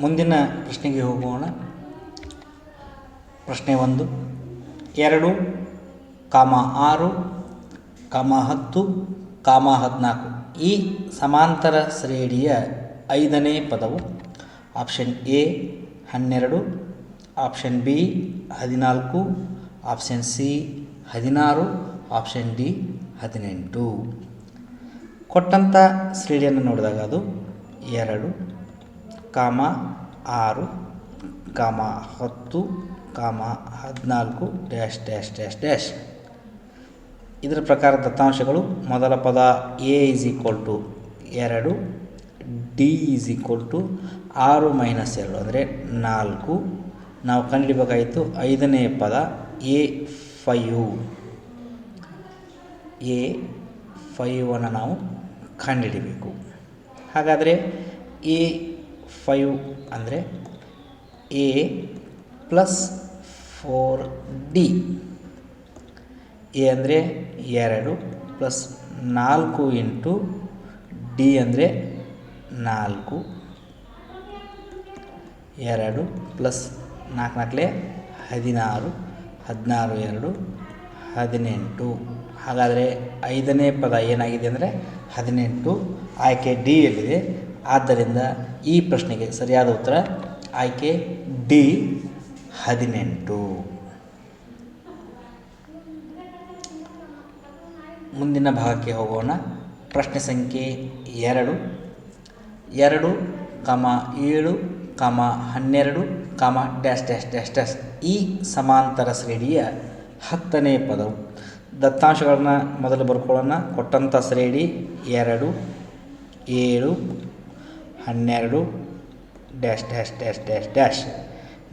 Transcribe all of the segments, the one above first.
ಮುಂದಿನ ಪ್ರಶ್ನೆಗೆ ಹೋಗೋಣ. ಪ್ರಶ್ನೆ ಒಂದು. ಎರಡು, ಕಾಮ ಆರು, ಕಾಮ ಹತ್ತು, ಕಾಮ ಹದಿನಾಲ್ಕು. ಈ ಸಮಾಂತರ ಶ್ರೇಣಿಯ ಐದನೇ ಪದವು ಆಪ್ಷನ್ ಎ ಹನ್ನೆರಡು, ಆಪ್ಷನ್ ಬಿ ಹದಿನಾಲ್ಕು, ಆಪ್ಷನ್ ಸಿ ಹದಿನಾರು, ಆಪ್ಷನ್ ಡಿ ಹದಿನೆಂಟು. ಕೊಟ್ಟಂಥ ಶ್ರೇಣಿಯನ್ನು ನೋಡಿದಾಗ ಅದು ಎರಡು ಕಾಮ ಆರು, ಕಾಮ ಹತ್ತು, ಕಾಮ ಹದಿನಾಲ್ಕು, ಡ್ಯಾಶ್ ಡ್ಯಾಶ್ ಡ್ಯಾಶ್ ಡ್ಯಾಶ್. ಇದರ ಪ್ರಕಾರ ದತ್ತಾಂಶಗಳು ಮೊದಲ ಪದ ಎ ಈಸ್ ಈಕ್ವಲ್ ಟು ಎರಡು, ಡಿ ಈಸ್ ಈಕ್ವಲ್ ಟು ಆರು ಮೈನಸ್ ಎರಡು ಅಂದರೆ ನಾಲ್ಕು. ನಾವು ಕಂಡುಹಿಡಬೇಕಾಯಿತು ಐದನೇ ಪದ ಎ ಫೈವ್. ಎ ಫೈವನ್ನು ನಾವು ಕಂಡುಹಿಡಿಬೇಕು ಹಾಗಾದರೆ ಎ ಫೈವ್ ಅಂದರೆ A plus four D. A ಅಂದರೆ ಎರಡು ಪ್ಲಸ್ ನಾಲ್ಕು ಇಂಟು ಡಿ ಅಂದರೆ ನಾಲ್ಕು. ಎರಡು ಪ್ಲಸ್ ನಾಲ್ಕು ನಾಲ್ಕಲೆ ಹದಿನಾರು ಹದಿನಾರು ಎರಡು, ಹದಿನೆಂಟು. ಹಾಗಾದರೆ ಐದನೇ ಪದ ಏನಾಗಿದೆ ಅಂದರೆ ಹದಿನೆಂಟು. ಆಯ್ಕೆ ಡಿ ಯಲ್ಲಿದೆ. ಆದ್ದರಿಂದ ಈ ಪ್ರಶ್ನೆಗೆ ಸರಿಯಾದ ಉತ್ತರ ಆಯ್ಕೆ ಡಿ, ಹದಿನೆಂಟು. ಮುಂದಿನ ಭಾಗಕ್ಕೆ ಹೋಗೋಣ. ಪ್ರಶ್ನೆ ಸಂಖ್ಯೆ ಎರಡು. ಎರಡು ಕಮ ಏಳು ಕಮ ಹನ್ನೆರಡು comma dash dash dash dash ಈ ಸಮಾಂತರ ಶ್ರೇಣಿಯ ಹತ್ತನೇ ಪದವು ದತ್ತಾಂಶಗಳನ್ನು ಮೊದಲು ಬರ್ಕೊಳ್ಳೋಣ. ಕೊಟ್ಟಂಥ ಶ್ರೇಣಿ ಎರಡು, ಏಳು ಹನ್ನೆರಡು dash dash dash dash dash.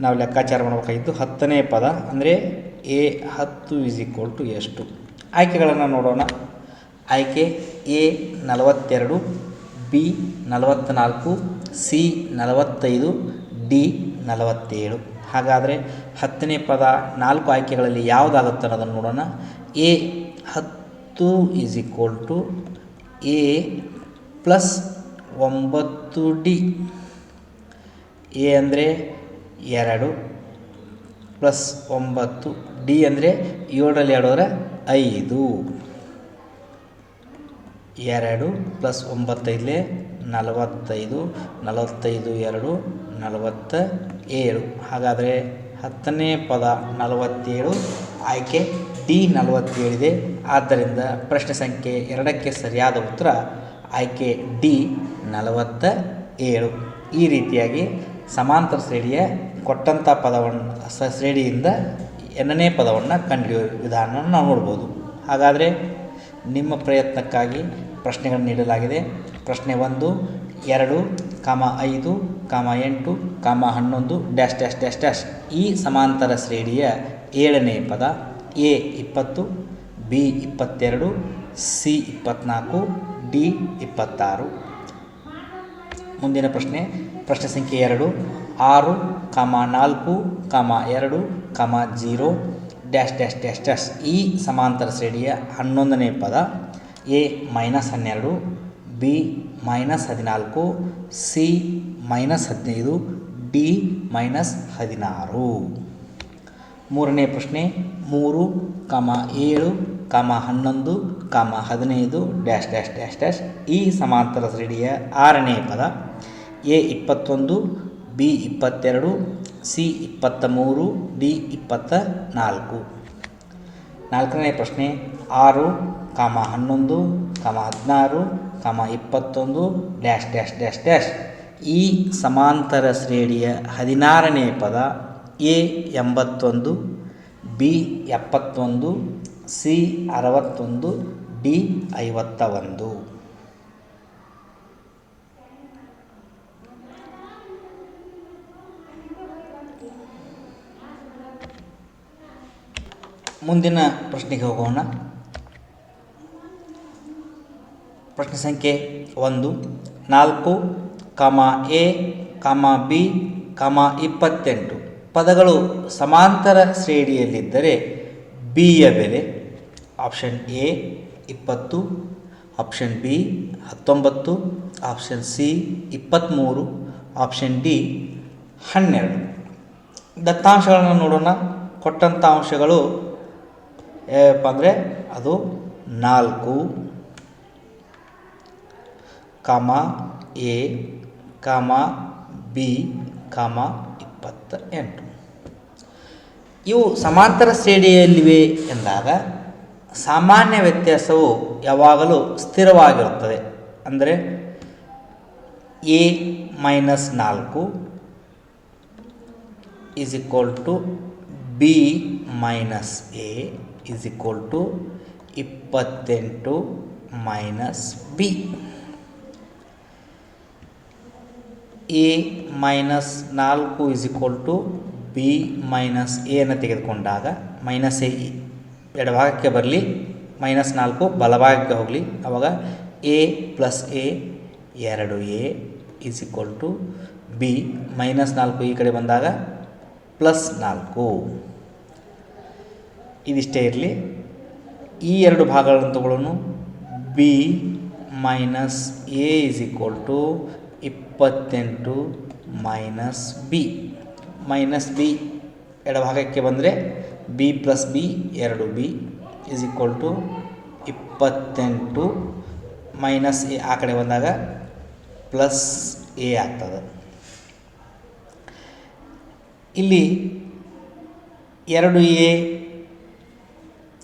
ನಾವು ಲೆಕ್ಕಾಚಾರ ಮಾಡಬೇಕಾಗಿದ್ದು ಹತ್ತನೇ ಪದ ಅಂದರೆ ಎ ಹತ್ತು ಈಸ್ ಈಕ್ವಲ್ ಟು ಎಷ್ಟು. ಆಯ್ಕೆಗಳನ್ನು ನೋಡೋಣ. ಆಯ್ಕೆ ಎ ನಲವತ್ತೆರಡು, ಬಿ ನಲವತ್ತ್ನಾಲ್ಕು ಸಿ ನಲವತ್ತೈದು, ಡಿ ನಲವತ್ತೇಳು. ಹಾಗಾದರೆ ಹತ್ತನೇ ಪದ ನಾಲ್ಕು ಆಯ್ಕೆಗಳಲ್ಲಿ ಯಾವುದಾಗುತ್ತೆ ಅನ್ನೋದನ್ನು ನೋಡೋಣ. ಎ ಹತ್ತು is equal to A plus ಒಂಬತ್ತು ಡಿ. ಎ ಅಂದರೆ ಎರಡು ಪ್ಲಸ್ ಒಂಬತ್ತು ಡಿ ಅಂದರೆ ಏಳರಲ್ಲಿ ಎರಡರ ಐದು. ಎರಡು ಪ್ಲಸ್ ಒಂಬತ್ತೈದಲೇ ನಲವತ್ತೈದು ನಲವತ್ತೈದು ಎರಡು ನಲವತ್ತ ಏಳು ಹಾಗಾದರೆ ಹತ್ತನೇ ಪದ ನಲವತ್ತೇಳು, ಆಯ್ಕೆ ಡಿ ನಲವತ್ತೇಳಿದೆ. ಆದ್ದರಿಂದ ಪ್ರಶ್ನೆ ಸಂಖ್ಯೆ ಎರಡಕ್ಕೆ ಸರಿಯಾದ ಉತ್ತರ ಆಯ್ಕೆ ಡಿ ನಲವತ್ತ ಏಳು ಈ ರೀತಿಯಾಗಿ ಸಮಾಂತರ ಶ್ರೇಣಿಯ ಕೊಟ್ಟಂಥ ಪದವನ್ನು, ಸ ಶ್ರೇಣಿಯಿಂದ ಎರಡನೇ ಪದವನ್ನು ಕಂಡುಹಿಡಿಯುವ ವಿಧಾನವನ್ನು ನಾವು ನೋಡ್ಬೋದು. ಹಾಗಾದರೆ ನಿಮ್ಮ ಪ್ರಯತ್ನಕ್ಕಾಗಿ ಪ್ರಶ್ನೆಗಳನ್ನು ನೀಡಲಾಗಿದೆ. ಪ್ರಶ್ನೆ ಒಂದು, ಎರಡು, ಕಾಮ ಐದು, ಕಾಮ ಎಂಟು, ಕಾಮ ಹನ್ನೊಂದು, ಡ್ಯಾಶ್ ಡ್ಯಾಶ್ ಡ್ಯಾಶ್ ಡ್ಯಾಶ್. ಈ ಸಮಾಂತರ ಶ್ರೇಣಿಯ ಏಳನೇ ಪದ, ಎ ಇಪ್ಪತ್ತು, ಬಿ ಇಪ್ಪತ್ತೆರಡು, ಸಿ ಇಪ್ಪತ್ತ್ನಾಲ್ಕು ಡಿ ಇಪ್ಪತ್ತಾರು. ಮುಂದಿನ ಪ್ರಶ್ನೆ ಪ್ರಶ್ನೆ ಸಂಖ್ಯೆ ಎರಡು, ಆರು, ಕಾಮ ನಾಲ್ಕು, ಕಾಮ ಎರಡು, comma zero, dash dash dash dash ಈ ಸಮಾಂತರ ಶ್ರೇಣಿಯ ಹನ್ನೊಂದನೇ ಪದ, ಎ ಮೈನಸ್ ಹನ್ನೆರಡು, ಬಿ ಮೈನಸ್ ಹದಿನಾಲ್ಕು, ಸಿ ಮೈನಸ್ ಹದಿನೈದು, ಡಿ ಮೈನಸ್ ಹದಿನಾರು. ಮೂರನೇ ಪ್ರಶ್ನೆ, ಮೂರು, ಕಾಮ ಏಳು, ಕಾಮ ಹನ್ನೊಂದು, ಕಾಮ ಹದಿನೈದು, ಡ್ಯಾಶ್ ಡ್ಯಾಶ್ ಡ್ಯಾಶ್ ಡ್ಯಾಶ್ ಈ ಸಮಾಂತರ ಶ್ರೇಣಿಯ ಆರನೇ ಪದ. ಎ ಇಪ್ಪತ್ತೊಂದು, ಬಿ ಇಪ್ಪತ್ತೆರಡು, ಸಿ ಇಪ್ಪತ್ತ ಮೂರು ಡಿ ಇಪ್ಪತ್ತ ನಾಲ್ಕು ನಾಲ್ಕನೇ ಪ್ರಶ್ನೆ, ಆರು, ಕಾಮ ಹನ್ನೊಂದು, ಕಾಮ ಹದಿನಾರು, ಕಾಮ ಇಪ್ಪತ್ತೊಂದು, ಡ್ಯಾಶ್ ಡ್ಯಾಶ್ ಡ್ಯಾಶ್ ಡ್ಯಾಶ್. ಈ ಸಮಾಂತರ ಶ್ರೇಣಿಯ ಹದಿನಾರನೇ ಪದ, ಎ ಎಂಬತ್ತೊಂದು, ಬಿ ಎಪ್ಪತ್ತೊಂದು, ಸಿ ಅರವತ್ತೊಂದು, ಡಿ ಐವತ್ತ ಒಂದು ಮುಂದಿನ ಪ್ರಶ್ನೆಗೆ ಹೋಗೋಣ. ಪ್ರಶ್ನೆ ಸಂಖ್ಯೆ ಒಂದು. ನಾಲ್ಕು, ಕಾಮ ಎ, ಕಾಮ ಬಿ, ಕಾಮ ಇಪ್ಪತ್ತೆಂಟು. ಪದಗಳು ಸಮಾಂತರ ಶ್ರೇಣಿಯಲ್ಲಿದ್ದರೆ ಬಿಯ ಬೆಲೆ ಆಪ್ಷನ್ ಎ ಇಪ್ಪತ್ತು, ಆಪ್ಷನ್ ಬಿ ಹತ್ತೊಂಬತ್ತು, ಆಪ್ಷನ್ ಸಿ ಇಪ್ಪತ್ತ್ಮೂರು ಆಪ್ಷನ್ ಡಿ ಹನ್ನೆರಡು. ದತ್ತಾಂಶಗಳನ್ನು ನೋಡೋಣ. ಕೊಟ್ಟಂಥ ಅಂಶಗಳು ಏನಪ್ಪ ಅಂದರೆ ಅದು ನಾಲ್ಕು. ಕಾಮ ಎ, ಕಾಮ ಬಿ, ಕಾಮ ಇಪ್ಪತ್ತ ಎಂಟು ಇವು ಸಮಾಂತರ ಶ್ರೇಣಿಯಲ್ಲಿವೆ ಎಂದಾಗ ಸಾಮಾನ್ಯ ವ್ಯತ್ಯಾಸವು ಯಾವಾಗಲೂ ಸ್ಥಿರವಾಗಿರುತ್ತದೆ. ಅಂದರೆ ಎ ಮೈನಸ್ ನಾಲ್ಕು is equal to B minus A. Is equal to ಇಪ್ಪತ್ತೆಂಟು ಮೈನಸ್ ಬಿ ಎ ಮೈನಸ್ ನಾಲ್ಕು is equal to B minus ಎಯನ್ನು ತೆಗೆದುಕೊಂಡಾಗ ಮೈನಸ್ ಎ ಎಡಭಾಗಕ್ಕೆ ಬರಲಿ ಮೈನಸ್ ನಾಲ್ಕು ಬಲಭಾಗಕ್ಕೆ ಹೋಗಲಿ. ಆವಾಗ ಎ ಪ್ಲಸ್ ಎ ಎರಡು A is equal to B minus ನಾಲ್ಕು ಈ ಕಡೆ ಬಂದಾಗ ಪ್ಲಸ್ ನಾಲ್ಕು. ಇದಿಷ್ಟೇ ಇರಲಿ. ಈ ಎರಡು ಭಾಗಗಳನ್ನು ತಗೊಳ್ಳೋಣ B minus A is equal to ಇಪ್ಪತ್ತೆಂಟು ಮೈನಸ್ ಬಿ ಮೈನಸ್ ಬಿ ಎಡಭಾಗಕ್ಕೆ ಬಂದರೆ ಬಿ ಪ್ಲಸ್ ಬಿ ಎರಡು ಬಿ ಇಸ್ ಈಕ್ವಲ್ ಟು ಇಪ್ಪತ್ತೆಂಟು ಮೈನಸ್ ಎ ಆ ಕಡೆ ಬಂದಾಗ ಪ್ಲಸ್ ಎ ಆಗ್ತದೆ. ಇಲ್ಲಿ ಎರಡು A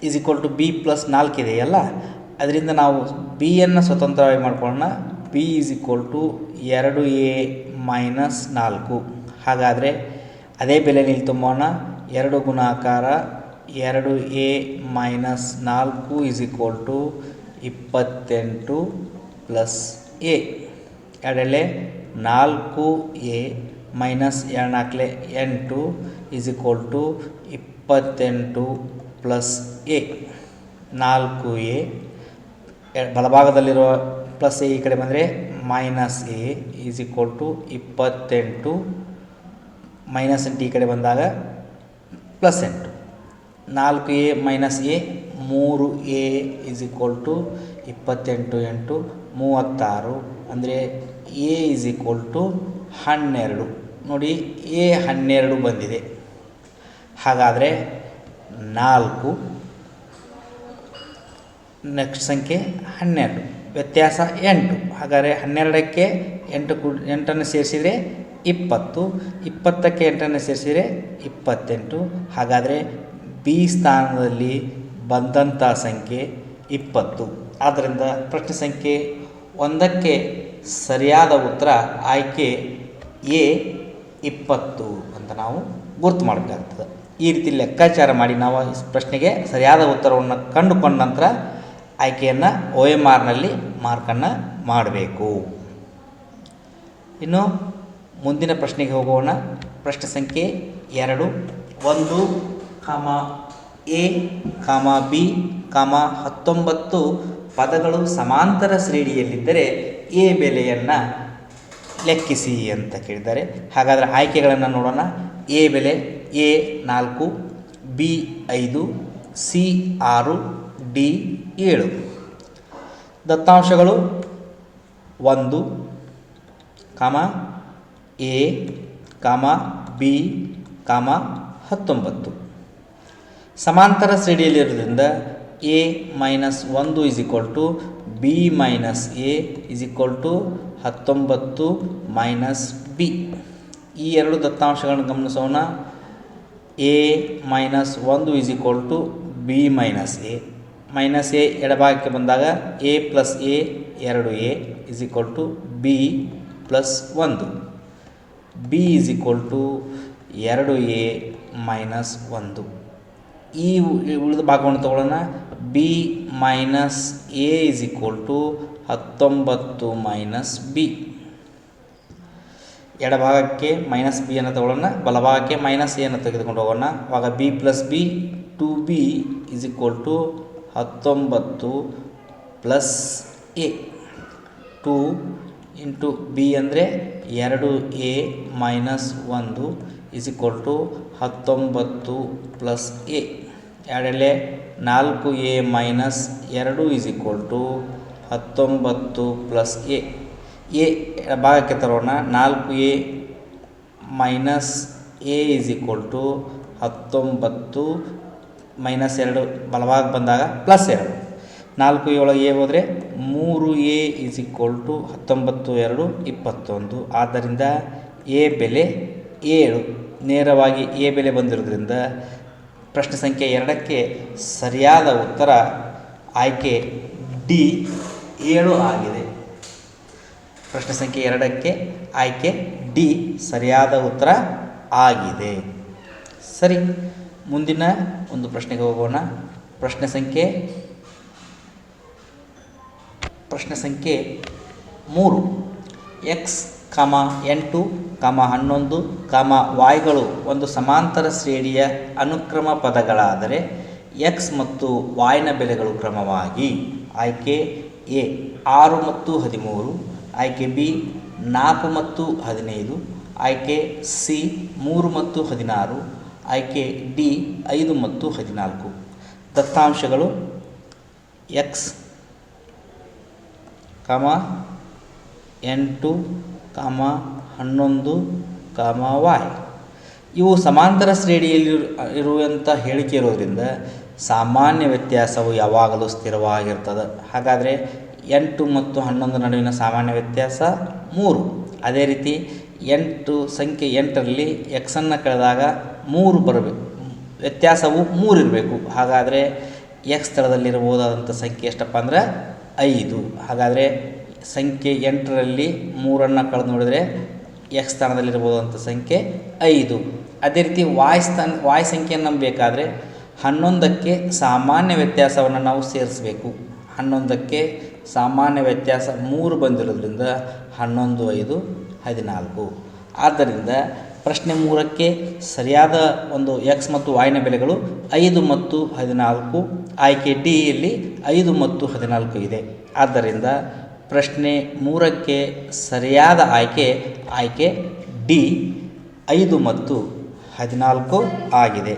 is equal to B plus ನಾಲ್ಕು ಇದೆಯಲ್ಲ ಅದರಿಂದ ನಾವು ಬಿಯನ್ನು ಸ್ವತಂತ್ರವಾಗಿ ಮಾಡ್ಕೊಳ್ಳೋಣ. ಬಿ ಈಸ್ ಈಕ್ವಲ್ ಟು ಎರಡು ಎ ಮೈನಸ್ ನಾಲ್ಕು. ಹಾಗಾದರೆ ಅದೇ ಬೆಲೆಯಲ್ಲಿ ತುಂಬೋಣ. ಎರಡು ಗುಣಾಕಾರ ಎರಡು ಎ ಮೈನಸ್ ನಾಲ್ಕು ಈಸ್ ಈಕ್ವಲ್ ಟು ಇಪ್ಪತ್ತೆಂಟು ಪ್ಲಸ್ ಎ ಎರಡೆಲೆ ನಾಲ್ಕು ಎ ಮೈನಸ್ ಎರಡು ನಾಲ್ಕಲೆ ಎಂಟು ಈಸ್ ಈಕ್ವಲ್ ಟು ಇಪ್ಪತ್ತೆಂಟು ಪ್ಲಸ್ ಎ ನಾಲ್ಕು ಎ ಬಲಭಾಗದಲ್ಲಿರುವ ಪ್ಲಸ್ ಎ ಈ ಕಡೆ ಬಂದರೆ minus A is equal to ಇಪ್ಪತ್ತೆಂಟು ಮೈನಸ್ ಎಂಟು ಈ ಕಡೆ ಬಂದಾಗ ಪ್ಲಸ್ ಎಂಟು. ನಾಲ್ಕು ಎ ಮೈನಸ್ ಎ ಮೂರು ಎ ಈಸ್ ಈಕ್ವಲ್ ಟು ಇಪ್ಪತ್ತೆಂಟು ಎಂಟು, ಮೂವತ್ತಾರು, ಅಂದರೆ ಎ ಈಸ್ ಈಕ್ವಲ್ ಟು ಹನ್ನೆರಡು. ನೋಡಿ ಎ ಹನ್ನೆರಡು ಬಂದಿದೆ. ಹಾಗಾದರೆ ನಾಲ್ಕು. ನೆಕ್ಸ್ಟ್ ಸಂಖ್ಯೆ ಹನ್ನೆರಡು. ವ್ಯತ್ಯಾಸ ಎಂಟು. ಹಾಗಾದರೆ ಹನ್ನೆರಡಕ್ಕೆ ಎಂಟು ಕು ಎಂಟನ್ನು ಸೇರಿಸಿದರೆ ಇಪ್ಪತ್ತು. ಇಪ್ಪತ್ತಕ್ಕೆ ಎಂಟನ್ನು ಸೇರಿಸಿದರೆ ಇಪ್ಪತ್ತೆಂಟು. ಹಾಗಾದರೆ ಬಿ ಸ್ಥಾನದಲ್ಲಿ ಬಂದಂಥ ಸಂಖ್ಯೆ ಇಪ್ಪತ್ತು. ಆದ್ದರಿಂದ ಪ್ರಶ್ನೆ ಸಂಖ್ಯೆ ಒಂದಕ್ಕೆ ಸರಿಯಾದ ಉತ್ತರ ಆಯ್ಕೆ ಎ ಇಪ್ಪತ್ತು ಅಂತ ನಾವು ಗುರುತು ಮಾಡಬೇಕಾಗ್ತದೆ. ಈ ರೀತಿ ಲೆಕ್ಕಾಚಾರ ಮಾಡಿ ನಾವು ಪ್ರಶ್ನೆಗೆ ಸರಿಯಾದ ಉತ್ತರವನ್ನು ಕಂಡುಕೊಂಡ ನಂತರ ಆಯ್ಕೆಯನ್ನು ಒ ಎಂ ಆರ್ನಲ್ಲಿ ಮಾರ್ಕನ್ನು ಮಾಡಬೇಕು. ಇನ್ನು ಮುಂದಿನ ಪ್ರಶ್ನೆಗೆ ಹೋಗೋಣ. ಪ್ರಶ್ನೆ ಸಂಖ್ಯೆ ಎರಡು, ಒಂದು, ಕಾಮ ಎ, ಕಾಮ ಬಿ, ಕಾಮ ಹತ್ತೊಂಬತ್ತು ಪದಗಳು ಸಮಾಂತರ ಶ್ರೇಣಿಯಲ್ಲಿದ್ದರೆ ಎ ಬೆಲೆಯನ್ನು ಲೆಕ್ಕಿಸಿ ಅಂತ ಕೇಳಿದ್ದಾರೆ. ಹಾಗಾದರೆ ಆಯ್ಕೆಗಳನ್ನು ನೋಡೋಣ. ಎ ಬೆಲೆ ಎ ನಾಲ್ಕು, ಬಿ ಐದು, ಸಿ ಆರು, ಡಿ ಏಳು. ದತ್ತಾಂಶಗಳು ಒಂದು, ಕಾಮ, ಎ, ಕಾಮ, ಬಿ, ಕಾಮ ಹತ್ತೊಂಬತ್ತು. ಸಮಾಂತರ ಶ್ರೇಣಿಯಲ್ಲಿರೋದ್ರಿಂದ ಎ ಮೈನಸ್ ಒಂದು is equal to B minus A is equal to ಹತ್ತೊಂಬತ್ತು ಮೈನಸ್ ಬಿ. ಈ ಎರಡು ದತ್ತಾಂಶಗಳನ್ನು ಗಮನಿಸೋಣ. ಎ ಮೈನಸ್ ಒಂದು is equal to B minus A minus A ಎಡಭಾಗಕ್ಕೆ ಬಂದಾಗ ಎ ಪ್ಲಸ್ ಎ ಎರಡು A is equal to B plus ಒಂದು ಬಿ ಇಸ್ ಈಕ್ವಲ್ ಟು ಎರಡು ಎ ಮೈನಸ್ ಒಂದು ಈ ಉಳಿದ ಭಾಗವನ್ನು ತಗೊಳ್ಳೋಣ. B minus A is equal to ಹತ್ತೊಂಬತ್ತು ಮೈನಸ್ ಬಿ ಎಡಭಾಗಕ್ಕೆ ಮೈನಸ್ ಬಿ ಅನ್ನು ತಗೊಳ್ಳೋಣ, ಬಲಭಾಗಕ್ಕೆ ಮೈನಸ್ ಎನ್ನು ತೆಗೆದುಕೊಂಡು ಹೋಗೋಣ. ಆವಾಗ B plus B two B is equal to ಹತ್ತೊಂಬತ್ತು plus A two into B ಅಂದರೆ ಎರಡು ಎ ಮೈನಸ್ ಒಂದು ಇಸ್ ಈಕ್ವಲ್ ಟು ಹತ್ತೊಂಬತ್ತು ಪ್ಲಸ್ ಎ ಎರಡೆಲೆ ನಾಲ್ಕು ಎ ಮೈನಸ್ ಎರಡು ಇಸ್ ಈಕ್ವಲ್ ಟು ಹತ್ತೊಂಬತ್ತು ಪ್ಲಸ್ ಎ ಎ ಭಾಗಕ್ಕೆ ತರೋಣ. ನಾಲ್ಕು A minus A is equal to ಹತ್ತೊಂಬತ್ತು ಮೈನಸ್ ಎರಡು ಬಲವಾಗಿ ಬಂದಾಗ ಪ್ಲಸ್ ಎರಡು. ನಾಲ್ಕು ಏಳು ಎ ಹೋದರೆ ಮೂರು ಎ ಇಸ್ ಈಕ್ವಲ್ ಟು ಹತ್ತೊಂಬತ್ತು ಎರಡು ಇಪ್ಪತ್ತೊಂದು. ಆದ್ದರಿಂದ ಎ ಬೆಲೆ ಏಳು. ನೇರವಾಗಿ ಎ ಬೆಲೆ ಬಂದಿರೋದ್ರಿಂದ ಪ್ರಶ್ನೆ ಸಂಖ್ಯೆ ಎರಡಕ್ಕೆ ಸರಿಯಾದ ಉತ್ತರ ಆಯ್ಕೆ ಡಿ ಏಳು ಆಗಿದೆ. ಪ್ರಶ್ನೆ ಸಂಖ್ಯೆ ಎರಡಕ್ಕೆ ಆಯ್ಕೆ ಡಿ ಸರಿಯಾದ ಉತ್ತರ ಆಗಿದೆ. ಸರಿ, ಮುಂದಿನ ಒಂದು ಪ್ರಶ್ನೆಗೆ ಹೋಗೋಣ. ಪ್ರಶ್ನೆ ಸಂಖ್ಯೆ ಪ್ರಶ್ನೆ ಸಂಖ್ಯೆ ಮೂರು. ಎಕ್ಸ್ ಕಮ ಎಂಟು ಕಮ ಹನ್ನೊಂದು ಕಮ ವಾಯ್ಗಳು ಒಂದು ಸಮಾಂತರ ಶ್ರೇಣಿಯ ಅನುಕ್ರಮ ಪದಗಳಾದರೆ ಎಕ್ಸ್ ಮತ್ತು ವಾಯ್ನ ಬೆಲೆಗಳು ಕ್ರಮವಾಗಿ. ಆಯ್ಕೆ ಎ, ಆರು ಮತ್ತು ಹದಿಮೂರು. ಆಯ್ಕೆ ಬಿ ನಾಲ್ಕು ಮತ್ತು ಹದಿನೈದು, ಆಯ್ಕೆ ಸಿ ಮೂರು ಮತ್ತು ಹದಿನಾರು, ಆಯ್ಕೆ ಡಿ ಐದು ಮತ್ತು ಹದಿನಾಲ್ಕು. ದತ್ತಾಂಶಗಳು ಎಕ್ಸ್ ಕಾಮ ಎಂಟು ಕಾಮ ಹನ್ನೊಂದು ಕಾಮ ವಾಯ್ ಇವು ಸಮಾಂತರ ಶ್ರೇಣಿಯಲ್ಲಿ ಇರುವಂಥ ಹೇಳಿಕೆ ಇರೋದರಿಂದ ಸಾಮಾನ್ಯ ವ್ಯತ್ಯಾಸವು ಯಾವಾಗಲೂ ಸ್ಥಿರವಾಗಿರ್ತದೆ. ಹಾಗಾದರೆ ಎಂಟು ಮತ್ತು ಹನ್ನೊಂದು ನಡುವಿನ ಸಾಮಾನ್ಯ ವ್ಯತ್ಯಾಸ ಮೂರು. ಅದೇ ರೀತಿ ಎಂಟು ಸಂಖ್ಯೆ ಎಂಟರಲ್ಲಿ ಎಕ್ಸನ್ನು ಕಳೆದಾಗ ಮೂರು ಬರಬೇಕು. ವ್ಯತ್ಯಾಸವು ಮೂರು ಇರಬೇಕು. ಹಾಗಾದರೆ ಎಕ್ಸ್ ಸ್ಥಳದಲ್ಲಿರಬಹುದಾದಂಥ ಸಂಖ್ಯೆ ಎಷ್ಟಪ್ಪ ಅಂದರೆ ಐದು. ಹಾಗಾದರೆ ಸಂಖ್ಯೆ ಎಂಟರಲ್ಲಿ ಮೂರನ್ನು ಕಳೆದು ನೋಡಿದರೆ ಎಕ್ಸ್ ಸ್ಥಾನದಲ್ಲಿರ್ಬೋದಂಥ ಸಂಖ್ಯೆ ಐದು. ಅದೇ ರೀತಿ ವಾಯ್ ಸ್ಥಾನ ವಾಯ್ ಸಂಖ್ಯೆಯನ್ನು ನಂಬಬೇಕಾದ್ರೆ ಹನ್ನೊಂದಕ್ಕೆ ಸಾಮಾನ್ಯ ವ್ಯತ್ಯಾಸವನ್ನು ನಾವು ಸೇರಿಸಬೇಕು. ಹನ್ನೊಂದಕ್ಕೆ ಸಾಮಾನ್ಯ ವ್ಯತ್ಯಾಸ ಮೂರು ಬಂದಿರೋದ್ರಿಂದ ಹನ್ನೊಂದು, ಐದು, ಹದಿನಾಲ್ಕು. ಆದ್ದರಿಂದ ಪ್ರಶ್ನೆ ಮೂರಕ್ಕೆ ಸರಿಯಾದ ಒಂದು ಎಕ್ಸ್ ಮತ್ತು ವಾಯಿನ ಬೆಲೆಗಳು ಐದು ಮತ್ತು ಹದಿನಾಲ್ಕು, ಆಯ್ಕೆ ಡಿಯಲ್ಲಿ ಐದು ಮತ್ತು ಹದಿನಾಲ್ಕು ಇದೆ. ಆದ್ದರಿಂದ ಪ್ರಶ್ನೆ ಮೂರಕ್ಕೆ ಸರಿಯಾದ ಆಯ್ಕೆ ಆಯ್ಕೆ ಡಿ ಐದು ಮತ್ತು ಹದಿನಾಲ್ಕು ಆಗಿದೆ.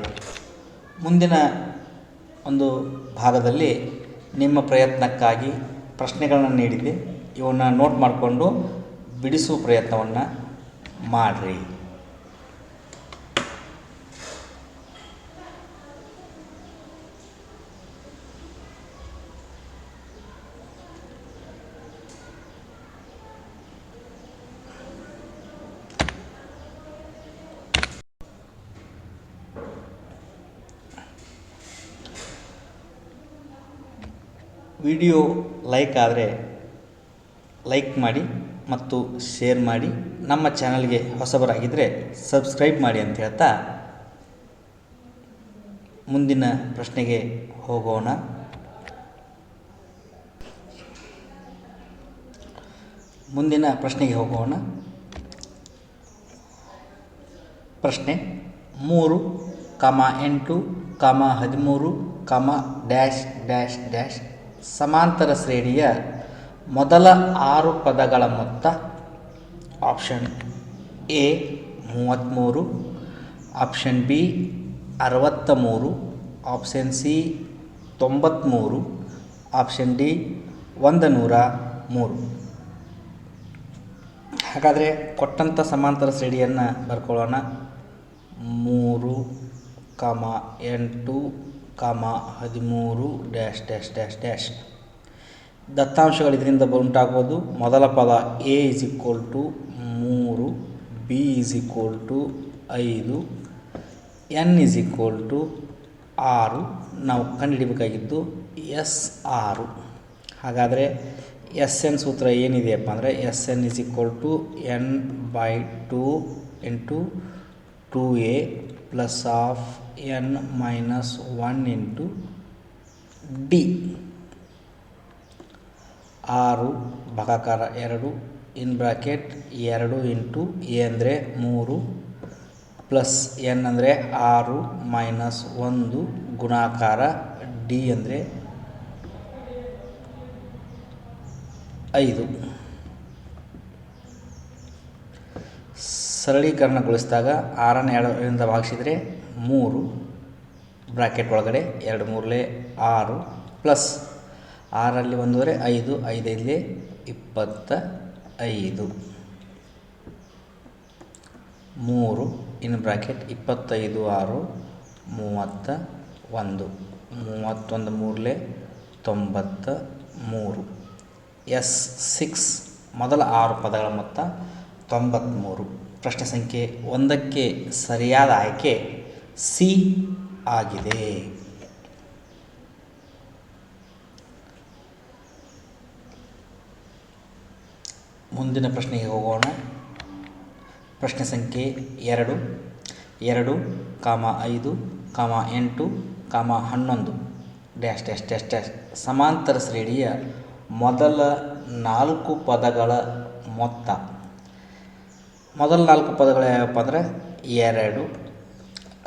ಮುಂದಿನ ಒಂದು ಭಾಗದಲ್ಲಿ ನಿಮ್ಮ ಪ್ರಯತ್ನಕ್ಕಾಗಿ ಪ್ರಶ್ನೆಗಳನ್ನು ನೀಡಿದೆ ಇವನ್ನು ನೋಟ್ ಮಾಡಿಕೊಂಡು ಬಿಡಿಸುವ ಪ್ರಯತ್ನವನ್ನು ಮಾಡಿರಿ. ವಿಡಿಯೋ ಲೈಕ್ ಆದರೆ ಲೈಕ್ ಮಾಡಿ ಮತ್ತು ಶೇರ್ ಮಾಡಿ. ನಮ್ಮ ಚಾನಲ್ಗೆ ಹೊಸಬರಾಗಿದ್ದರೆ ಸಬ್ಸ್ಕ್ರೈಬ್ ಮಾಡಿ ಅಂತ ಹೇಳ್ತಾ ಮುಂದಿನ ಪ್ರಶ್ನೆಗೆ ಹೋಗೋಣ. ಮುಂದಿನ ಪ್ರಶ್ನೆಗೆ ಹೋಗೋಣ. ಪ್ರಶ್ನೆ ಮೂರು, ಕಮ ಎಂಟು, ಕಮ ಹದಿಮೂರು, ಕಮ ಡ್ಯಾಶ್ ಡ್ಯಾಶ್ ಡ್ಯಾಶ್. ಸಮಾಂತರ ಶ್ರೇಣಿಯ ಮೊದಲ ಆರು ಪದಗಳ ಮೊತ್ತ ಆಪ್ಷನ್ ಎ ಮೂವತ್ತ್ಮೂರು ಆಪ್ಷನ್ ಬಿ ಅರವತ್ತ ಮೂರು ಆಪ್ಷನ್ ಸಿ ತೊಂಬತ್ತ್ಮೂರು ಆಪ್ಷನ್ ಡಿ ಒಂದು ನೂರ ಮೂರು. ಹಾಗಾದರೆ ಕೊಟ್ಟಂಥ ಸಮಾಂತರ ಶ್ರೇಣಿಯನ್ನು ಬರ್ಕೊಳ್ಳೋಣ. ಮೂರು, ಕಾಮ ಎಂಟು ಕಾಮ ಹದಿಮೂರು ಡ್ಯಾಶ್ ಡ್ಯಾಶ್ ಡ್ಯಾಶ್ ಡ್ಯಾಶ್. ದತ್ತಾಂಶಗಳು ಇದರಿಂದ ಉಂಟಾಗ್ಬೋದು. ಮೊದಲ ಪದ ಎ ಇಸ್ ಈಕ್ವಲ್ ಟು ಮೂರು, ಬಿ ಇಸ್ ಈಕ್ವಲ್ ಟು ಐದು, ಎನ್ ಇಸ್ ಈಕ್ವಲ್ ಟು ಆರು. ನಾವು ಕಂಡುಹಿಡಿಬೇಕಾಗಿದ್ದು ಎಸ್ ಆರು. ಹಾಗಾದರೆ ಎಸ್ ಎನ್ ಸೂತ್ರ ಏನಿದೆಯಪ್ಪ ಅಂದರೆ S N is equal to N by two into two A plus of N minus one into D. ಆರು ಭಾಗಾಕಾರ ಎರಡು, ಇನ್ ಬ್ರಾಕೆಟ್ ಎರಡು ಇಂಟು ಎ ಅಂದರೆ ಮೂರು, ಪ್ಲಸ್ ಎನ್ ಅಂದರೆ ಆರು ಮೈನಸ್ ಒಂದು ಗುಣಾಕಾರ ಡಿ ಅಂದರೆ ಐದು. ಸರಳೀಕರಣಗೊಳಿಸಿದಾಗ ಆರನ್ನು ಎರಡರಿಂದ ಭಾಗಿಸಿದರೆ ಮೂರು ಬ್ರಾಕೆಟ್ ಒಳಗಡೆ ಎರಡು ಮೂರಲೇ ಆರು ಪ್ಲಸ್ ಆರಲ್ಲಿ ಒಂದೂವರೆ ಐದು ಐದೈದಲೇ ಇಪ್ಪತ್ತ ಐದು. ಮೂರು, ಇನ್ ಬ್ರಾಕೆಟ್ ಇಪ್ಪತ್ತೈದು, ಆರು, ಮೂವತ್ತ ಒಂದು. ಮೂವತ್ತೊಂದು ಮೂರಲೆ ತೊಂಬತ್ತ ಮೂರು. ಎಸ್ ಸಿಕ್ಸ್ ಮೊದಲ ಆರು ಪದಗಳ ಮೊತ್ತ ತೊಂಬತ್ತ್ಮೂರು ಪ್ರಶ್ನೆ ಸಂಖ್ಯೆ ಒಂದಕ್ಕೆ ಸರಿಯಾದ ಆಯ್ಕೆ ಸಿ ಆಗಿದೆ. ಮುಂದಿನ ಪ್ರಶ್ನೆಗೆ ಹೋಗೋಣ. ಪ್ರಶ್ನೆ ಸಂಖ್ಯೆ ಎರಡು. ಎರಡು, ಕಾಮ ಐದು, ಕಾಮ ಎಂಟು, ಕಾಮ ಹನ್ನೊಂದು. Dash dash dash dash. ಸಮಾಂತರ ಶ್ರೇಣಿಯ ಮೊದಲ ನಾಲ್ಕು ಪದಗಳ ಮೊತ್ತ. ಮೊದಲ ನಾಲ್ಕು ಪದಗಳು ಯಾವಪ್ಪ ಅಂದರೆ ಎರಡು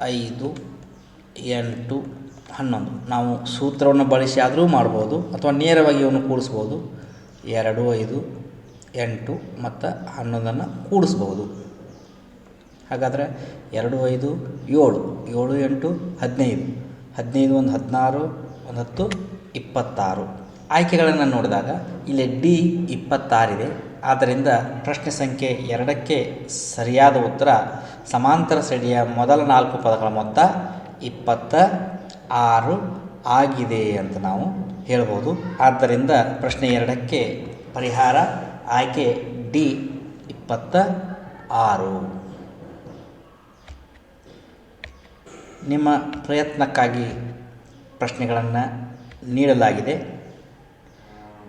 ಐದು, ಎಂಟು, ಹನ್ನೊಂದು. ನಾವು ಸೂತ್ರವನ್ನು ಬಳಸಿ ಆದರೂ ಮಾಡ್ಬೋದು, ಅಥವಾ ನೇರವಾಗಿ ಇವನ್ನು ಕೂಡಿಸ್ಬೋದು. ಎರಡು, ಐದು, ಎಂಟು, ಮತ್ತು ಹನ್ನೊಂದನ್ನು ಕೂಡಿಸ್ಬೋದು. ಹಾಗಾದರೆ ಎರಡು, ಐದು, ಏಳು. ಏಳು, ಎಂಟು, ಹದಿನೈದು. ಹದಿನೈದು, ಒಂದು ಹದಿನಾರು, ಒಂದು ಹತ್ತು, ಇಪ್ಪತ್ತಾರು. ಆಯ್ಕೆಗಳನ್ನು ನೋಡಿದಾಗ, ಇಲ್ಲಿ ಡಿ ಇಪ್ಪತ್ತಾರಿದೆ. ಆದ್ದರಿಂದ ಪ್ರಶ್ನೆ ಸಂಖ್ಯೆ ಎರಡಕ್ಕೆ ಸರಿಯಾದ ಉತ್ತರ ಸಮಾಂತರ ಸಡಿಯ ಮೊದಲ ನಾಲ್ಕು ಪದಗಳ ಮೊತ್ತ ಇಪ್ಪತ್ತ ಆರು ಆಗಿದೆ ಅಂತ ನಾವು ಹೇಳ್ಬೋದು. ಆದ್ದರಿಂದ ಪ್ರಶ್ನೆ ಎರಡಕ್ಕೆ ಪರಿಹಾರ ಆಯ್ಕೆ ಡಿ ಇಪ್ಪತ್ತ ಆರು. ನಿಮ್ಮ ಪ್ರಯತ್ನಕ್ಕಾಗಿ ಪ್ರಶ್ನೆಗಳನ್ನು ನೀಡಲಾಗಿದೆ.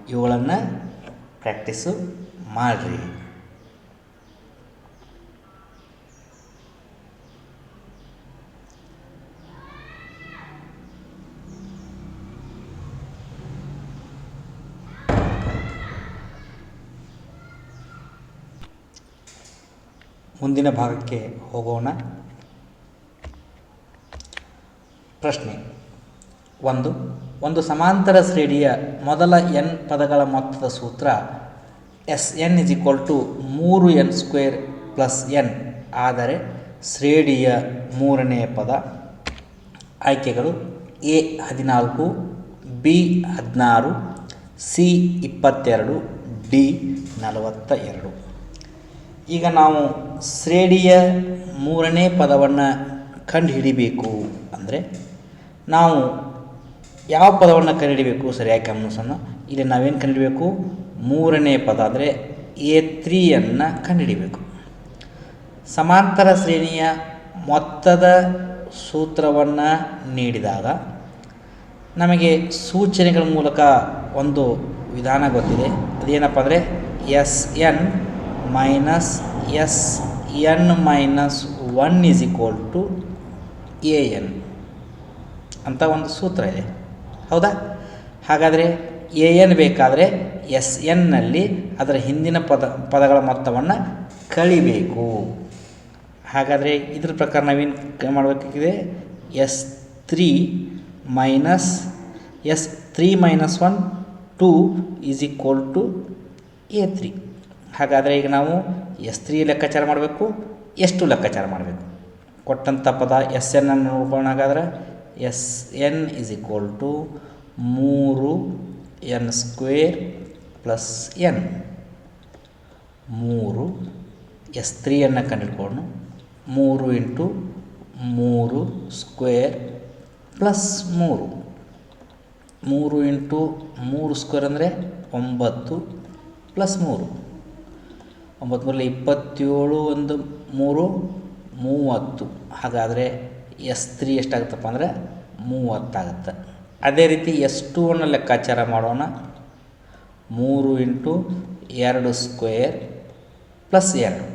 ಇವುಗಳನ್ನು ಪ್ರಾಕ್ಟೀಸು ಮಾಡಿರಿ. ಮುಂದಿನ ಭಾಗಕ್ಕೆ ಹೋಗೋಣ. ಪ್ರಶ್ನೆ ಒಂದು. ಒಂದು ಸಮಾಂತರ ಶ್ರೇಣಿಯ ಮೊದಲ ಎನ್ ಪದಗಳ ಮೊತ್ತದ ಸೂತ್ರ S N is equal to ಮೂರು ಎನ್ ಸ್ಕ್ವೇರ್ ಪ್ಲಸ್ ಎನ್ ಆದರೆ ಶ್ರೇಣಿಯ ಮೂರನೆಯ ಪದ ಆಯ್ಕೆಗಳು ಎ ಹದಿನಾಲ್ಕು, ಬಿ ಹದಿನಾರು, ಸಿ ಇಪ್ಪತ್ತೆರಡು, ಡಿ ನಲವತ್ತ ಎರಡು ಈಗ ನಾವು ಶ್ರೇಣಿಯ ಮೂರನೇ ಪದವನ್ನು ಕಂಡುಹಿಡಿಬೇಕು ಅಂದರೆ ನಾವು ಯಾವ ಪದವನ್ನು ಕಂಡುಹಿಡಿಬೇಕು? ಸರಿಯಾಗಿ ಗಮನಿಸೋಣ. ಇಲ್ಲಿ ನಾವೇನು ಕಂಡುಹಿಡಬೇಕು? ಮೂರನೇ ಪದ ಅಂದರೆ ಎ ತ್ರೀಯನ್ನು ಕಂಡುಹಿಡಿಬೇಕು. ಸಮಾಂತರ ಶ್ರೇಣಿಯ ಮೊತ್ತದ ಸೂತ್ರವನ್ನು ನೀಡಿದಾಗ ನಮಗೆ ಸೂಚನೆಗಳ ಮೂಲಕ ಒಂದು ವಿಧಾನ ಗೊತ್ತಿದೆ. ಅದೇನಪ್ಪ ಅಂದರೆ S N minus S N minus one is equal to A N ಅಂತ ಒಂದು ಸೂತ್ರ ಇದೆ. ಹೌದಾ? ಹಾಗಾದರೆ ಎ ಎನ್ ಬೇಕಾದರೆ ಎಸ್ ಎನ್ನಲ್ಲಿ ಅದರ ಹಿಂದಿನ ಪದ, ಪದಗಳ ಮೊತ್ತವನ್ನು ಕಳಿಬೇಕು. ಹಾಗಾದರೆ ಇದ್ರ ಪ್ರಕಾರ ನಾವೇನು ಮಾಡಬೇಕಾಗಿದೆ S three minus S three minus one two is equal to A three ಹಾಗಾದರೆ ಈಗ ನಾವು ಎಸ್ ತ್ರೀ ಲೆಕ್ಕಾಚಾರ ಮಾಡಬೇಕು. ಎಷ್ಟು ಲೆಕ್ಕಾಚಾರ ಮಾಡಬೇಕು? ಕೊಟ್ಟಂಥ ಪದ ಎಸ್ ಎನ್ ಅನ್ನು ನೋಡ್ಕೊಳ್ಳೋಣ ಹಾಗಾದ್ರೆ S N is equal to ಮೂರು ಎನ್ ಸ್ಕ್ವೇರ್ ಪ್ಲಸ್ ಎನ್ ಮೂರು ಎಸ್ ತ್ರೀಯನ್ನು ಕಂಡುಹಿಡ್ಕೊಂಡು ಮೂರು ಇಂಟು ಮೂರು ಸ್ಕ್ವೇರ್ ಪ್ಲಸ್ ಮೂರು. ಮೂರು ಇಂಟು ಮೂರು ಸ್ಕ್ವೇರ್ ಅಂದರೆ ಒಂಬತ್ತು ಪ್ಲಸ್ ಮೂರು. ಒಂಬತ್ತು ಮೂರಲ್ಲಿ ಇಪ್ಪತ್ತೇಳು ಒಂದು ಮೂರು, ಮೂವತ್ತು. ಹಾಗಾದರೆ ಎಸ್ ತ್ರೀ ಎಷ್ಟಾಗುತ್ತಪ್ಪ ಅಂದರೆ ಮೂವತ್ತಾಗುತ್ತೆ. ಅದೇ ರೀತಿ ಎಸ್ ಟು ಅನ್ನು ಲೆಕ್ಕಾಚಾರ ಮಾಡೋಣ. ಮೂರು ಇಂಟು ಎರಡು ಸ್ಕ್ವೇರ್ ಪ್ಲಸ್ ಎರಡು.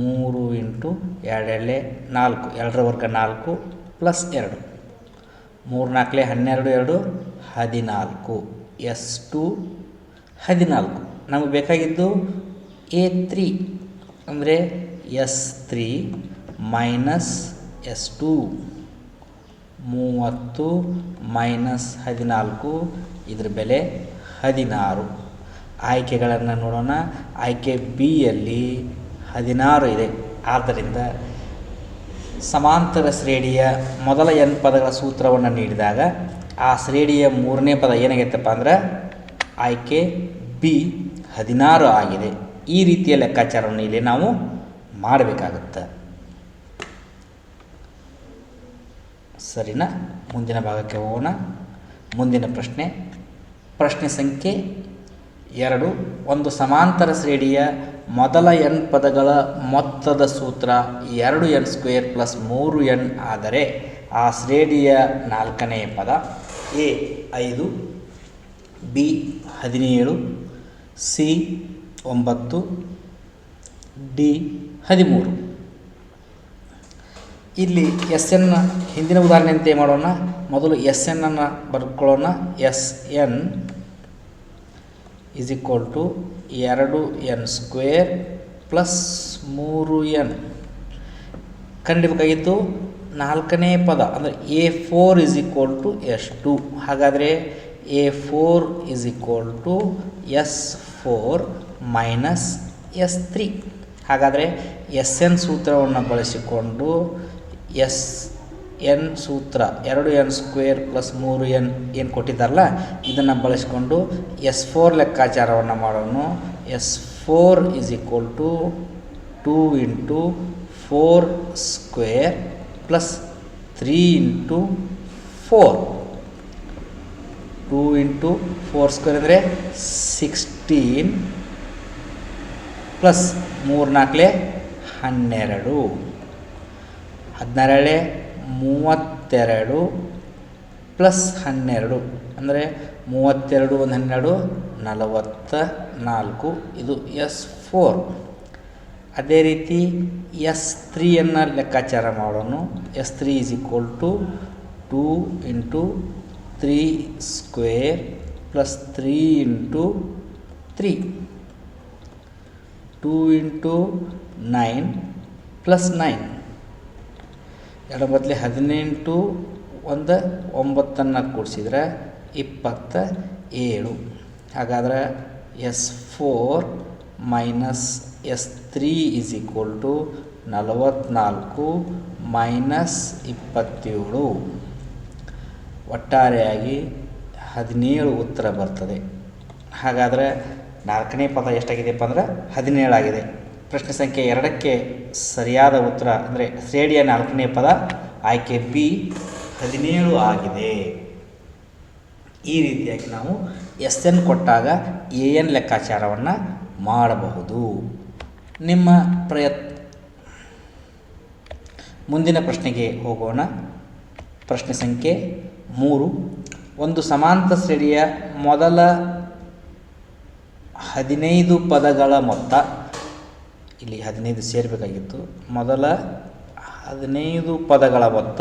ಮೂರು ಇಂಟು ಎರಡೆರಡಲೆ ನಾಲ್ಕು, ಎರಡರ ವರ್ಗ ನಾಲ್ಕು ಪ್ಲಸ್ ಎರಡು. ಮೂರು ನಾಲ್ಕಲೆ ಹನ್ನೆರಡು, ಎರಡು, ಹದಿನಾಲ್ಕು. ಎಸ್ ಟು ಹದಿನಾಲ್ಕು. ನಮಗೆ ಬೇಕಾಗಿದ್ದು ಎ ತ್ರೀ, ಅಂದರೆ S three minus S two. ಮೂವತ್ತು ಮೈನಸ್ ಹದಿನಾಲ್ಕು, ಇದ್ರ ಬೆಲೆ ಹದಿನಾರು. ಆಯ್ಕೆಗಳನ್ನು ನೋಡೋಣ. ಆಯ್ಕೆ ಬಿಯಲ್ಲಿ ಹದಿನಾರು ಇದೆ. ಆದ್ದರಿಂದ ಸಮಾಂತರ ಶ್ರೇಣಿಯ ಮೊದಲ ಎನ್ ಪದಗಳ ಸೂತ್ರವನ್ನು ನೀಡಿದಾಗ ಆ ಶ್ರೇಣಿಯ ಮೂರನೇ ಪದ ಏನಾಗೈತಪ್ಪ ಅಂದ್ರೆ ಆಯ್ಕೆ ಬಿ ಹದಿನಾರು ಆಗಿದೆ. ಈ ರೀತಿಯ ಲೆಕ್ಕಾಚಾರವನ್ನು ಇಲ್ಲಿ ನಾವು ಮಾಡಬೇಕಾಗತ್ತೆ. ಸರಿನಾ ಮುಂದಿನ ಭಾಗಕ್ಕೆ ಹೋಗೋಣ. ಮುಂದಿನ ಪ್ರಶ್ನೆ. ಪ್ರಶ್ನೆ ಸಂಖ್ಯೆ ಎರಡು. ಒಂದು ಸಮಾಂತರ ಶ್ರೇಣಿಯ ಮೊದಲ ಎನ್ ಪದಗಳ ಮೊತ್ತದ ಸೂತ್ರ ಎರಡು ಎನ್ ಸ್ಕ್ವೇರ್ ಪ್ಲಸ್ ಮೂರು ಎನ್ ಆದರೆ ಆ ಶ್ರೇಣಿಯ ನಾಲ್ಕನೇ ಪದ ಎ ಐದು, ಬಿ ಹದಿನೇಳು, ಸಿ ಒಂಬತ್ತು, ಡಿ ಹದಿಮೂರು. ಇಲ್ಲಿ ಎಸ್ ಎನ್ ಹಿಂದಿನ ಉದಾಹರಣೆಯಂತೆ ಮಾಡೋಣ? ಮೊದಲು ಎಸ್ ಎನ್ ಅನ್ನು ಬರ್ಕೊಳ್ಳೋಣ. S N is equal to ಎರಡು ಎನ್ ಸ್ಕ್ವೇರ್ ಪ್ಲಸ್ ಮೂರು ಎನ್ ಕಂಡಿಬೇಕಾಗಿತ್ತು ನಾಲ್ಕನೇ ಪದ, ಅಂದರೆ A four is equal to S two ಹಾಗಾದರೆ A four is equal to S four minus S three ಹಾಗಾದರೆ ಎಸ್ ಎನ್ ಸೂತ್ರವನ್ನು ಬಳಸಿಕೊಂಡು ಎಸ್ ಎನ್ ಸೂತ್ರ. ಎರಡು ಎನ್ ಸ್ಕ್ವೇರ್ ಪ್ಲಸ್ ಮೂರು ಎನ್ ಏನು ಕೊಟ್ಟಿದ್ದಾರಲ್ಲ? ಇದನ್ನು ಬಳಸಿಕೊಂಡು ಎಸ್ ಫೋರ್ ಲೆಕ್ಕಾಚಾರವನ್ನು ಮಾಡೋಣ S four is equal to two into four square plus three into four two into four square ಅಂದರೆ ಸಿಕ್ಸ್ಟೀನ್ ಪ್ಲಸ್ ಮೂರು ನಾಲ್ಕಲೆ ಹನ್ನೆರಡು. ಹದಿನಾರಳೆ ಮೂವತ್ತೆರಡು ಪ್ಲಸ್ ಹನ್ನೆರಡು, ಅಂದರೆ ಮೂವತ್ತೆರಡು ಒಂದು ಹನ್ನೆರಡು, ನಲವತ್ತ ನಾಲ್ಕು, ಇದು ಎಸ್ ಫೋರ್. ಅದೇ ರೀತಿ ಎಸ್ ತ್ರೀಯನ್ನು ಲೆಕ್ಕಾಚಾರ ಮಾಡೋಣ S three is equal to two into three square plus three into three two into nine plus nine ಎರಡು ಬದಲಿ ಹದಿನೆಂಟು ಒಂದು ಒಂಬತ್ತನ್ನು ಕೂಡಿಸಿದ್ರೆ ಇಪ್ಪತ್ತ ಏಳು. ಹಾಗಾದ್ರೆ S four minus S three is equal to ನಲವತ್ತ್ನಾಲ್ಕು minus ಇಪ್ಪತ್ತೇಳು. ಒಟ್ಟಾರೆಯಾಗಿ ಹದಿನೇಳು ಉತ್ತರ ಬರ್ತದೆ. ಹಾಗಾದರೆ ನಾಲ್ಕನೇ ಪದ ಎಷ್ಟಾಗಿದೆಯಪ್ಪ ಅಂದ್ರೆ ಹದಿನೇಳಾಗಿದೆ. ಪ್ರಶ್ನೆ ಸಂಖ್ಯೆ ಎರಡಕ್ಕೆ ಸರಿಯಾದ ಉತ್ತರ ಅಂದರೆ ಶ್ರೇಣಿಯ ನಾಲ್ಕನೇ ಪದ ಆಯ್ಕೆ ಬಿ ಹದಿನೇಳು ಆಗಿದೆ. ಈ ರೀತಿಯಾಗಿ ನಾವು ಎಸ್ ಎನ್ ಕೊಟ್ಟಾಗ ಎ ಎನ್ ಲೆಕ್ಕಾಚಾರವನ್ನು ಮಾಡಬಹುದು. ನಿಮ್ಮ ಪ್ರಯತ್ನ ಮುಂದಿನ ಪ್ರಶ್ನೆಗೆ ಹೋಗೋಣ. ಪ್ರಶ್ನೆ ಸಂಖ್ಯೆ ಮೂರು. ಒಂದು ಸಮಾಂತ ಶ್ರೇಣಿಯ ಮೊದಲ ಹದಿನೈದು ಪದಗಳ ಮೊತ್ತ ಇಲ್ಲಿ ಹದಿನೈದು ಸೇರಬೇಕಾಗಿತ್ತು. ಮೊದಲ ಹದಿನೈದು ಪದಗಳ ಮೊತ್ತ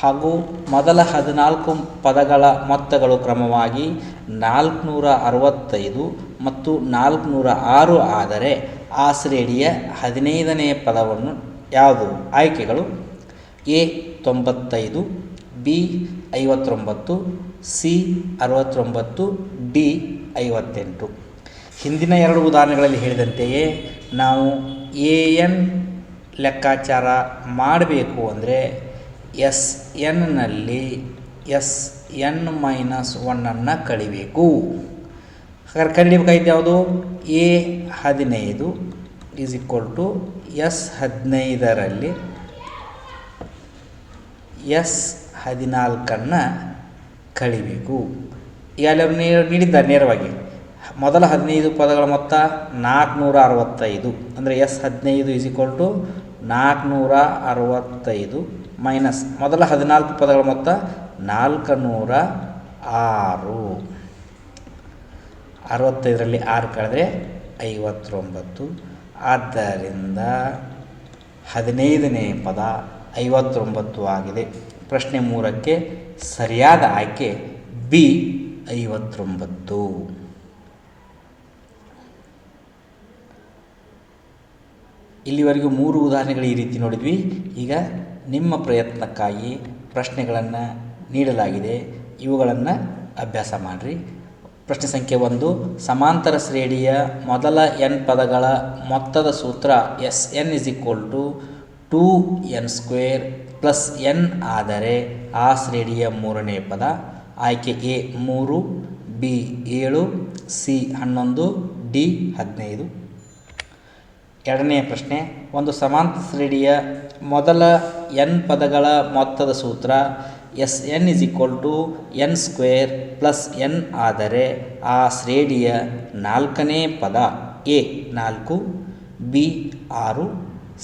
ಹಾಗೂ ಮೊದಲ ಹದಿನಾಲ್ಕು ಪದಗಳ ಮೊತ್ತಗಳು ಕ್ರಮವಾಗಿ ನಾಲ್ಕುನೂರ ಅರವತ್ತೈದು ಮತ್ತು ನಾಲ್ಕುನೂರ ಆರು ಆದರೆ ಆ ಶ್ರೇಣಿಯ ಹದಿನೈದನೆಯ ಪದವನ್ನು ಯಾವುದು? ಆಯ್ಕೆಗಳು ಎ ತೊಂಬತ್ತೈದು, ಬಿ ಐವತ್ತೊಂಬತ್ತು, ಸಿ ಅರವತ್ತೊಂಬತ್ತು, ಡಿ ಐವತ್ತೆಂಟು. ಹಿಂದಿನ ಎರಡು ಉದಾಹರಣೆಗಳಲ್ಲಿ ಹೇಳಿದಂತೆಯೇ ನಾವು ಎ ಎನ್ ಲೆಕ್ಕಾಚಾರ ಮಾಡಬೇಕು ಅಂದರೆ ಎಸ್ ಎನ್ನಲ್ಲಿ ಎಸ್ ಎನ್ ಮೈನಸ್ ಒನ್ನನ್ನು ಕಳಿಬೇಕು. ಹಾಗಾದ್ರೆ ಕಳಿಬೇಕಾಯ್ತು ಯಾವುದು? ಎ ಹದಿನೈದು ಈಸ್ ಈಕ್ವಲ್ ಟು ಎಸ್ ಹದಿನೈದರಲ್ಲಿ ಎಸ್ ಹದಿನಾಲ್ಕನ್ನು ಕಳಿಬೇಕು. ಈಗ ಅಲ್ಲಿ ನೀಡಿದ್ದಾರೆ ನೇರವಾಗಿ. ಮೊದಲ ಹದಿನೈದು ಪದಗಳ ಮೊತ್ತ ನಾಲ್ಕುನೂರ ಅರವತ್ತೈದು ಅಂದರೆ ಎಸ್ ಹದಿನೈದು ಈಸ್ ಈಕ್ವಲ್ ಟು ನಾಲ್ಕುನೂರ ಅರವತ್ತೈದು ಮೈನಸ್ ಮೊದಲ ಹದಿನಾಲ್ಕು ಪದಗಳ ಮೊತ್ತ ನಾಲ್ಕು ನೂರ ಆರು ಅರವತ್ತೈದರಲ್ಲಿ ಆರು ಕಳೆದ್ರೆ ಐವತ್ತೊಂಬತ್ತು. ಆದ್ದರಿಂದ ಹದಿನೈದನೇ ಪದ ಐವತ್ತೊಂಬತ್ತು ಆಗಿದೆ. ಪ್ರಶ್ನೆ ಮೂರಕ್ಕೆ ಸರಿಯಾದ ಆಯ್ಕೆ ಬಿ ಐವತ್ತೊಂಬತ್ತು. ಇಲ್ಲಿವರೆಗೂ ಮೂರು ಉದಾಹರಣೆಗಳು ಈ ರೀತಿ ನೋಡಿದ್ವಿ. ಈಗ ನಿಮ್ಮ ಪ್ರಯತ್ನಕ್ಕಾಗಿ ಪ್ರಶ್ನೆಗಳನ್ನು ನೀಡಲಾಗಿದೆ. ಇವುಗಳನ್ನು ಅಭ್ಯಾಸ ಮಾಡಿರಿ. ಪ್ರಶ್ನೆ ಸಂಖ್ಯೆ ಒಂದು, ಸಮಾಂತರ ಶ್ರೇಣಿಯ ಮೊದಲ ಎನ್ ಪದಗಳ ಮೊತ್ತದ ಸೂತ್ರ S N is equal to two N square plus N ಆದರೆ ಆ ಶ್ರೇಣಿಯ ಮೂರನೇ ಪದ ಆಯ್ಕೆ ಎ ಮೂರು, ಬಿ ಏಳು, ಸಿ ಹನ್ನೊಂದು, ಡಿ ಹದಿನೈದು. ಎರಡನೆಯ ಪ್ರಶ್ನೆ, ಒಂದು ಸಮಾಂತರ ಶ್ರೇಣಿಯ ಮೊದಲ ಎನ್ ಪದಗಳ ಮೊತ್ತದ ಸೂತ್ರ S N is equal to N square plus N ಆದರೆ ಆ ಶ್ರೇಣಿಯ ನಾಲ್ಕನೇ ಪದ ಎ ನಾಲ್ಕು ಬಿ ಆರು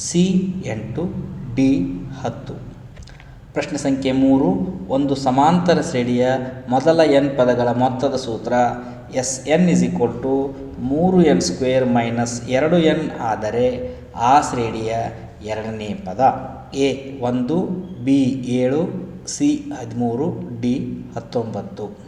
ಸಿ ಎಂಟು ಡಿ ಹತ್ತು. ಪ್ರಶ್ನೆ ಸಂಖ್ಯೆ ಮೂರು, ಒಂದು ಸಮಾಂತರ ಶ್ರೇಣಿಯ ಮೊದಲ ಎನ್ ಪದಗಳ ಮೊತ್ತದ ಸೂತ್ರ S N is equal to ಮೂರು ಎನ್ ಸ್ಕ್ವೇರ್ ಮೈನಸ್ ಎರಡು ಎನ್ ಆದರೆ ಆ ಶ್ರೇಣಿಯ ಎರಡನೇ ಪದ. ಎ ಒಂದು ಬಿ ಏಳು ಸಿ ಹದಿಮೂರು ಡಿ ಹತ್ತೊಂಬತ್ತು.